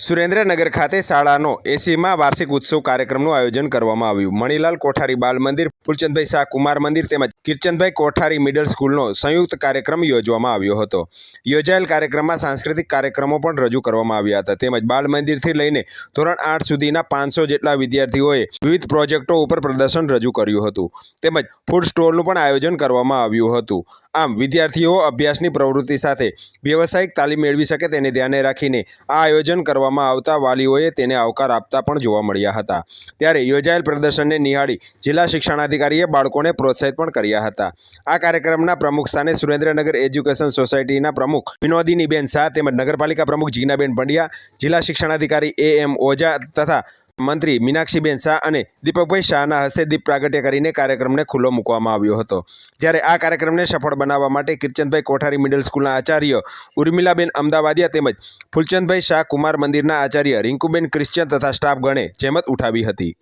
સુરેન્દ્રનગર ખાતે શાળાનો એસીમાં વાર્ષિક ઉત્સવ કાર્યક્રમનું આયોજન કરવામાં આવ્યું. મણિલાલ કોઠારી બાલ મંદિર ફૂલચંદભાઈ શાહ કુમાર મંદિર તેમજ કિરચંદભાઈ કોઠારી મિડલ સ્કૂલનો સંયુક્ત કાર્યક્રમ યોજવામાં આવ્યો હતો. યોજાયેલ કાર્યક્રમમાં સાંસ્કૃતિક કાર્યક્રમો પણ રજૂ કરવામાં આવ્યા હતા. તેમજ બાલ મંદિરથી લઈને ધોરણ આઠ સુધીના પાંચસો જેટલા વિદ્યાર્થીઓએ વિવિધ પ્રોજેક્ટો ઉપર પ્રદર્શન રજૂ કર્યું હતું. તેમજ ફૂડ સ્ટોલનું પણ આયોજન કરવામાં આવ્યું હતું. આમ, વિદ્યાર્થીઓ અભ્યાસની પ્રવૃત્તિ સાથે વ્યવસાયિક તાલીમ મેળવી શકે તેને ધ્યાને રાખીને આ આયોજન કરવામાં આવતા વાલીઓએ તેને આવકાર આપતા પણ જોવા મળ્યા હતા. ત્યારે યોજાયેલ પ્રદર્શનને નિહાળી જિલ્લા શિક્ષણાધિકારીએ બાળકોને પ્રોત્સાહિત પણ કર્યા હતા. આ કાર્યક્રમના પ્રમુખ સ્થાને સુરેન્દ્રનગર એજ્યુકેશન સોસાયટીના પ્રમુખ વિનોદિનીબેન શાહ તેમજ નગરપાલિકા પ્રમુખ જીનાબેન પંડ્યા, જિલ્લા શિક્ષણાધિકારી એ એમ ઓઝા તથા મંત્રી મીનાક્ષીબેન શાહ અને દીપકભાઈ શાહના હસ્તે દીપ પ્રાગટ્ય કરીને કાર્યક્રમને ખુલ્લો મૂકવામાં આવ્યો હતો. જ્યારે આ કાર્યક્રમને સફળ બનાવવા માટે કિરચંદભાઈ કોઠારી મિડલ સ્કૂલના આચાર્ય ઉર્મિલાબેન અમદાવાદિયા તેમજ ફૂલચંદભાઈ શાહ કુમાર મંદિરના આચાર્ય રિંકુબેન ક્રિશ્ચિયન તથા સ્ટાફ ગણે જહેમત ઉઠાવી હતી.